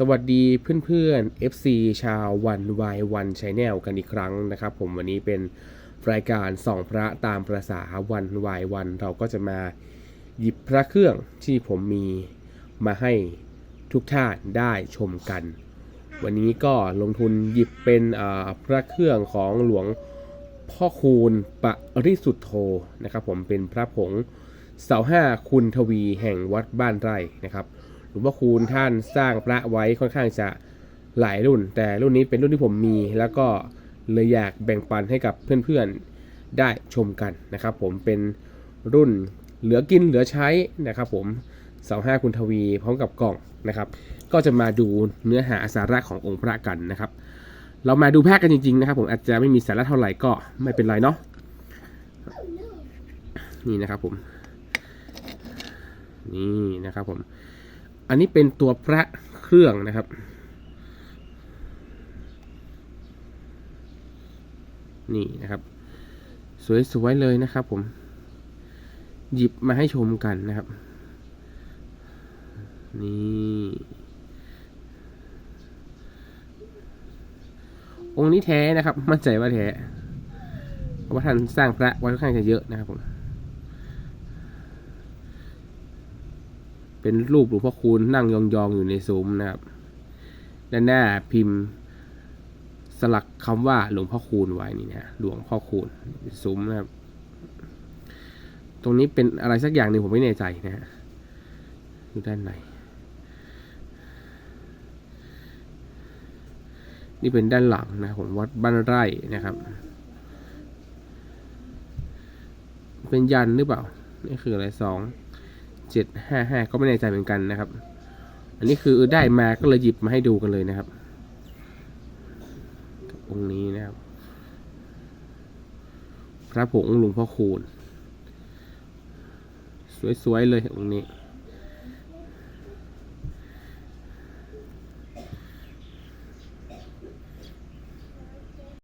สวัสดีเพื่อนๆ FC ชาววันวายวันชแนลกันอีกครั้งนะครับ ผมวันนี้เป็นรายการส่องพระตามประษาวันวายวัน เราก็จะมาหยิบพระเครื่องที่ผมมีมาให้ทุกท่านได้ชมกัน วันนี้ก็ลงทุนหยิบเป็นอ่าพระเครื่องของหลวงพ่อคูณปริสุทธโธนะครับ ผมเป็นพระผงเสาห้าคุณทวีแห่งวัดบ้านไร่นะครับ ลวงพ่อคูณท่านสร้างพระไว้ค่อนข้างจะหลายรุ่น แต่รุ่นนี้เป็นรุ่นที่ผมมี แล้วก็เลยอยากแบ่งปันให้กับเพื่อนๆได้ชมกันนะครับ ผมเป็นรุ่นเหลือกินเหลือใช้นะครับผมเสาห้าคุณทวีพร้อมกับกล่องนะครับ ก็จะมาดูเนื้อหาสาระขององค์พระกันนะครับ เรามาดูแพทย์กันจริงๆนะครับผมอาจจะไม่มีสาระเท่าไหร่ก็ไม่เป็นไรเนาะนี่นะครับผม นี่นะครับผม อันนี้เป็นตัวพระเครื่องนะครับ นี่นะครับ สวยๆเลยนะครับผม หยิบมาให้ชมกันนะครับ นี่องค์นี้แท้นะครับ มั่นใจว่าแท้เพราะว่าท่านสร้างพระไว้ค่อนข้างจะเยอะนะครับผม เป็นรูปหลวงพ่อคูณนั่งยองๆอยู่ในซุ้มนะครับด้านหน้าพิมพ์สลักคำว่าหลวงพ่อคูณไว้นี่นะหลวงพ่อคูณซุ้มนะครับ ตรงนี้เป็นอะไรสักอย่างหนึ่งผมไม่แน่ใจนะฮะอยู่ด้านในนี่เป็นด้านหลังนะผมวัดบ้านไร่นะครับ เป็นยันหรือเปล่า นี่คืออะไรสอง เจ็ดห้าห้าก็ไม่แน่ใจเหมือนกันนะครับ อันนี้คือได้มาก็เลยหยิบมาให้ดูกันเลยนะครับองค์นี้นะครับ พระผงหลวงพ่อคูณ สวยๆเลยองค์นี้